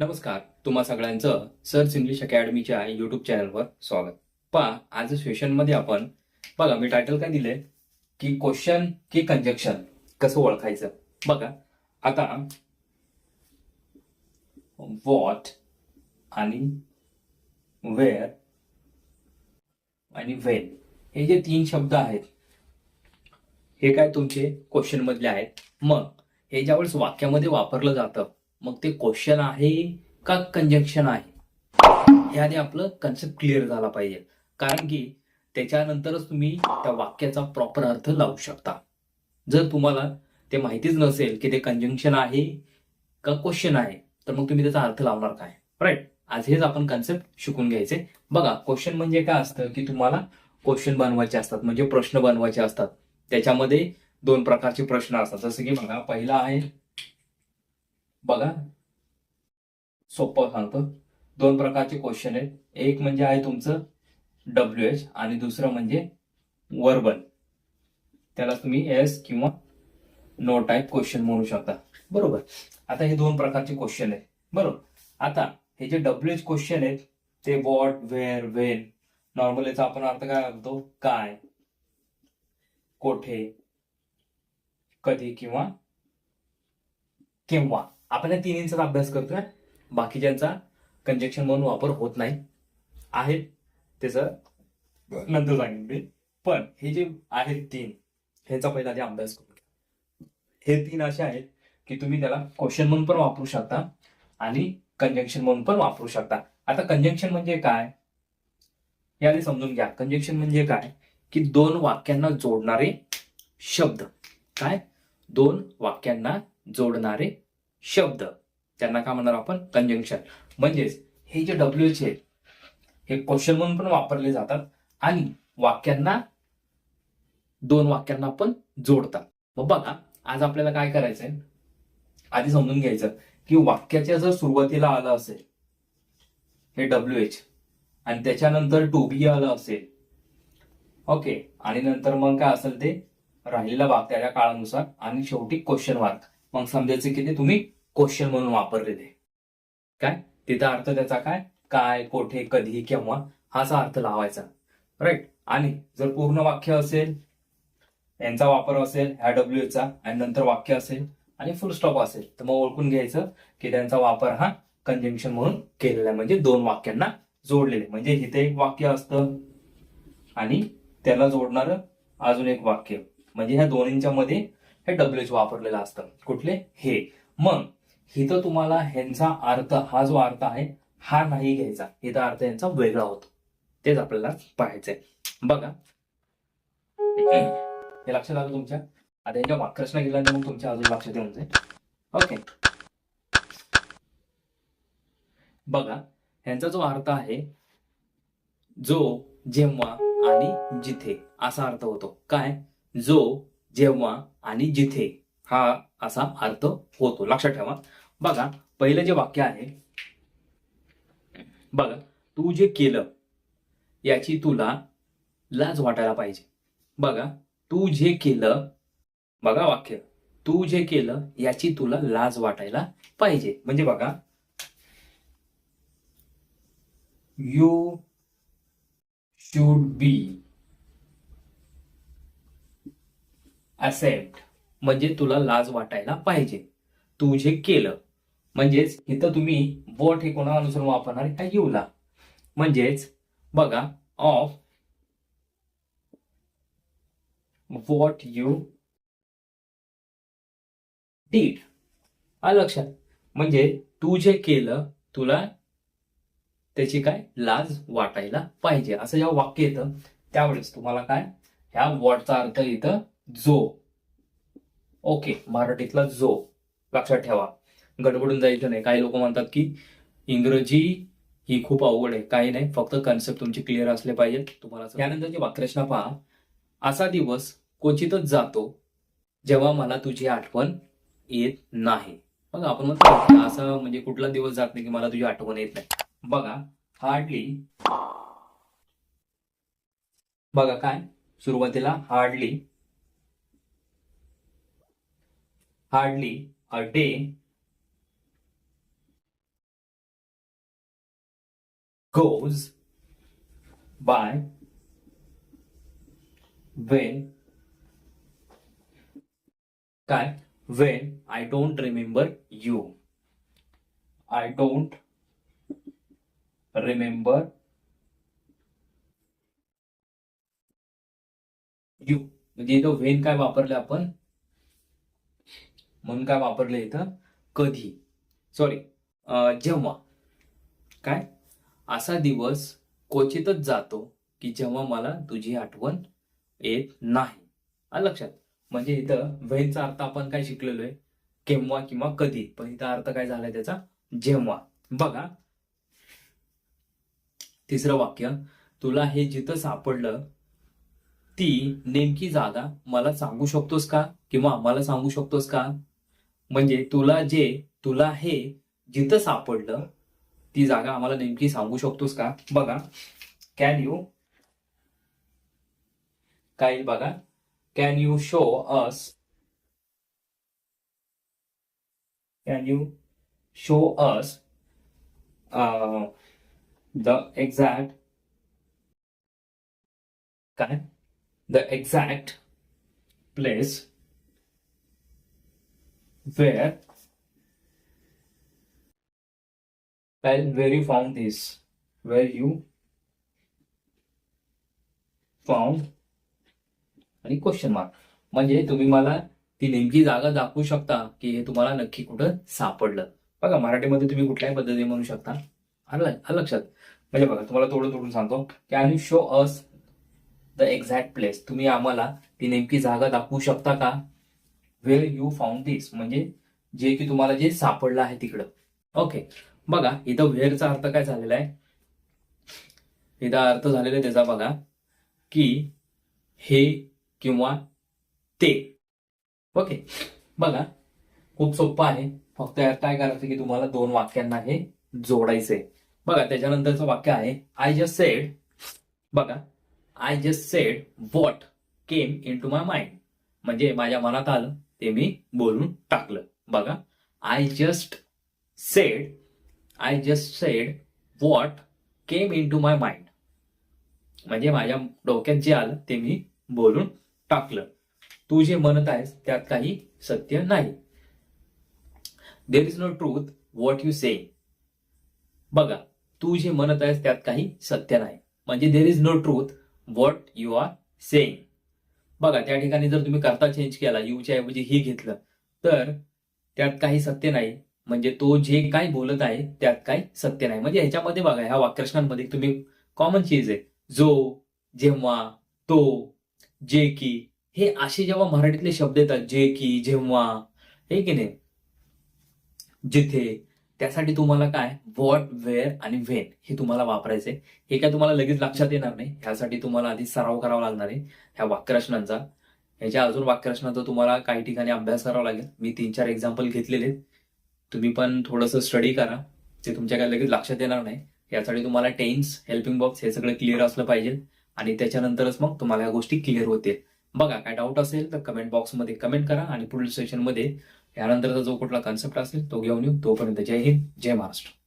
नमस्कार तुम्हा सगळ्यांचं सर्च इंग्लिश अकॅडमीच्या युट्यूब चॅनलवर स्वागत. पहा आज सेशनमध्ये आपण बघा मी टायटल काय दिले की क्वेश्चन की कंजक्शन कसं ओळखायचं? बघा आता वॉट आणि वेअर आणि वेन हे जे तीन शब्द आहेत हे काय तुमचे क्वेश्चन मधले आहेत? मग हे ज्यावेळेस वाक्यामध्ये वापरलं जातं मग ते क्वेश्चन आहे का कंजक्शन आहे? हे आधी आपलं कन्सेप्ट क्लिअर झाला पाहिजे. कारण की त्याच्यानंतरच तुम्ही त्या वाक्याचा प्रॉपर अर्थ लावू शकता. जर तुम्हाला ते माहितीच नसेल की ते कंजंक्शन आहे का क्वेश्चन आहे तर मग तुम्ही त्याचा अर्थ लावणार काय? राईट आज हेच आपण कन्सेप्ट शिकून घ्यायचे. बघा क्वेश्चन म्हणजे काय असतं की तुम्हाला क्वेश्चन बनवायचे असतात म्हणजे प्रश्न बनवायचे असतात. त्याच्यामध्ये दोन प्रकारचे प्रश्न असतात. जसं की बघा पहिला आहे बघा. सोपं सांगतो. दोन प्रकारचे क्वेश्चन आहेत. एक म्हणजे आहे तुमचं डब्ल्यू एच आणि दुसरं म्हणजे वर्बल त्याला तुम्ही एस किंवा नो टाईप क्वेश्चन म्हणू शकता. बरोबर. आता हे दोन प्रकारचे क्वेश्चन आहेत. बरोबर. आता हे जे डब्ल्यू एच क्वेश्चन आहेत ते वॉट वेअर वेन नॉर्मल याचा आपण अर्थ काय करतो? काय कोठे कधी किंवा केव्हा. आपण या तिन्हींचा अभ्यास करतोय. बाकीच्यांचा कंजक्शन म्हणून वापर होत नाही आहे त्याचं नंतर सांगेन मी. पण हे जे आहेत तीन ह्याचा पहिला आधी अभ्यास करू. हे तीन असे आहेत की तुम्ही त्याला क्वेश्चन म्हणून पण वापरू शकता आणि कंजंक्शन म्हणून पण वापरू शकता. आता कंजंक्शन म्हणजे काय? हे आधी समजून घ्या. कंजंक्शन म्हणजे काय? की दोन वाक्यांना जोडणारे शब्द. काय? दोन वाक्यांना जोडणारे शब्द. त्यांना काय म्हणणार आपण? कंजंक्शन म्हणजेच हे जे डब्ल्यू एच आहेत हे क्वेश्चन म्हणून पण वापरले जातात आणि वाक्यांना दोन वाक्यांना पण जोडतात. मग बघा आज आपल्याला काय करायचंय? आधी समजून घ्यायचं की वाक्याच्या जर सुरुवातीला आलं असेल हे डब्ल्यू एच आणि त्याच्यानंतर टू आलं असेल ओके आणि नंतर मग काय असेल ते? राहिलेला वाक्याच्या काळानुसार आणि शेवटी क्वेश्चन मार्क मग समजायचं की ते तुम्ही क्वेश्चन म्हणून वापरलेले. काय? तिथं अर्थ त्याचा काय? काय कोठे कधी केव्हा? हाचा अर्थ लावायचा. राईट आणि जर पूर्ण वाक्य असेल यांचा वापर असेल ह्या डब्ल्यू चा आणि नंतर वाक्य असेल आणि फुल स्टॉप असेल तर मग ओळखून घ्यायचं की त्यांचा वापर हा कंजंक्शन म्हणून केलेला आहे. म्हणजे दोन वाक्यांना जोडलेले. म्हणजे इथे एक वाक्य असतं आणि त्याला जोडणारं अजून एक वाक्य. म्हणजे ह्या दोन्हींच्या मध्ये हे डब्ल्यूच वापरलेलं असतं. कुठले? हे. मग इथं तुम्हाला ह्यांचा अर्थ हा जो अर्थ आहे हा नाही घ्यायचा. इथं अर्थ यांचा वेगळा होतो. तेच आपल्याला पाहायचंय. बघा. हे लक्षात आलं तुमच्या? आता यांच्या वाक्यरचना गेल्याने मग तुमच्या अजून लक्षात येऊन जाईल. ओके. बघा. ह्यांचा जो अर्थ आहे जो जेव्हा आणि जिथे असा अर्थ होतो. काय? जो जेव्हा आणि जिथे हा असा अर्थ होतो. लक्षात ठेवा. बघा पहिलं जे वाक्य आहे बघा तू जे केलं याची तुला लाज वाटायला पाहिजे. बघा तू जे केलं बघा वाक्य तू जे केलं याची तुला लाज वाटायला पाहिजे. म्हणजे बघा यू शुड बी असेप्ट म्हणजे तुला लाज वाटायला पाहिजे. तू जे केलं. म्हणजेच इथं तुम्ही वॉट हे कोणा अनुसरून वापरणार आहे येऊला म्हणजेच बघा ऑफ वॉट यू डीड आलं लक्षात. म्हणजे तू जे केलं तुला त्याची काय? लाज वाटायला पाहिजे. असं जेव्हा वाक्य येतं त्यावेळेस तुम्हाला काय? ह्या वॉटचा अर्थ इथं जो. ओके मराठीतला जो. लक्षात ठेवा. गडबडून जायचं नाही. काही लोक म्हणतात की इंग्रजी ही खूप अवघड आहे. काही नाही. फक्त कन्सेप्ट तुमचे क्लिअर असले पाहिजे. तुम्हाला त्यानंतरची वाक्यरचना पहा. असा दिवस क्वचितच जातो जेव्हा मला तुझी आठवण येत नाही. बघा आपण म्हणतो असं म्हणजे कुठला दिवस जात नाही की मला तुझी आठवण येत नाही. बघा हार्डली बघा काय? सुरुवातीला hardly hardly a day goes by when काय when I don't remember you. I don't remember you. म्हणजे इथं वेन काय वापरलं आपण म्हणून काय वापरलं इथं? कधी? सॉरी जेव्हा. काय? असा दिवस क्वचितच जातो की जेव्हा मला तुझी आठवण येत नाही. लक्षात. म्हणजे इथं वेनचा अर्थ आपण काय शिकलेलो आहे केव्हा किंवा कधी. पण इथं अर्थ काय झालाय त्याचा? जेव्हा. बघा. तिसरं वाक्य. तुला हे जिथं सापडलं ती नेमकी जागा मला सांगू शकतोस का? किंवा मला सांगू शकतोस का? म्हणजे तुला जे तुला हे जिथं सापडलं ती जागा आम्हाला नेमकी सांगू शकतोस का? बघा कॅन यू काय बघा can you show us can you show us the exact काय? The exact place where well where you found this where you found आणि क्वेश्चन मार्क म्हणजे तुम्ही मला ती नेमकी जागा दाखवू शकता की हे तुम्हाला नक्की कुठं सापडलं. बघा मराठीमध्ये तुम्ही कुठल्याही पद्धतीने म्हणू शकता. आलं लक्षात? म्हणजे बघा तुम्हाला तोडून तोडून सांगतो. Can you show us the exact place तुम्ही आम्हाला ती नेमकी जागा दाखवू शकता का? वेल यू फाउंड दिस म्हणजे जे की तुम्हाला जे सापडलं आहे तिकडं. ओके बघा इथं व्हेअरचा अर्थ काय झालेला आहे? इथं अर्थ झालेला आहे त्याचा बघा की हे किंवा ते. ओके बघा खूप सोपं आहे. फक्त यात काय करायचं की तुम्हाला दोन वाक्यांना हे जोडायचंय. बघा त्याच्यानंतरचं वाक्य आहे आय जस्ट सेड बघा I just said what came into my mind म्हणजे माझ्या मनात आलं. ते मी बोलून टाकलं. बघा I just said I just said what came into my mind म्हणजे माझ्या डोक्यात जे आलं ते मी बोलून टाकलं. तू जे म्हणत आहेस त्यात काही सत्य नाही. There is no truth what you say बघा तू जे म्हणत आहेस त्यात काही सत्य नाही. म्हणजे there is no truth what you are saying बघा त्या ठिकाणी जर तुम्ही करता चेंज केला यूच्या ऐवजी ही घेतलं तर त्यात काही सत्य नाही. म्हणजे तो जे काय बोलत आहे त्यात काही सत्य नाही. म्हणजे ह्याच्यामध्ये बघा ह्या वाक्यरचनांमध्ये तुम्ही कॉमन चीज आहे. जो जेव्हा तो जे की हे असे जेव्हा मराठीतले शब्द येतात जे की जेव्हा हे की नाही? जिथे त्यासाठी तुम्हाला काय? व्हॉट वेअर आणि व्हेन हे तुम्हाला वापरायचे हे काय तुम्हाला लगेच लक्षात येणार नाही. ह्यासाठी तुम्हाला आधी सराव करावा लागणार आहे. ह्या वाक्यरचनांचा. ह्याच्या अजून वाक्यरचनाचा तुम्हाला काही ठिकाणी अभ्यास करावा लागेल. मी तीन चार एक्झाम्पल घेतलेले तुम्ही पण थोडंसं स्टडी करा. ते तुमच्या काय लगेच लक्षात येणार नाही. यासाठी तुम्हाला टेन्स हेल्पिंग बॉक्स हे सगळं क्लिअर असलं पाहिजे. आणि त्याच्यानंतरच मग तुम्हाला या गोष्टी क्लिअर होतील. बघा काय डाऊट असेल तर कमेंट बॉक्समध्ये कमेंट करा आणि पुढील सेशनमध्ये यानंतरचा जो कुठला कन्सेप्ट असेल तो घेऊन येऊ. तोपर्यंत जय हिंद जय महाराष्ट्र.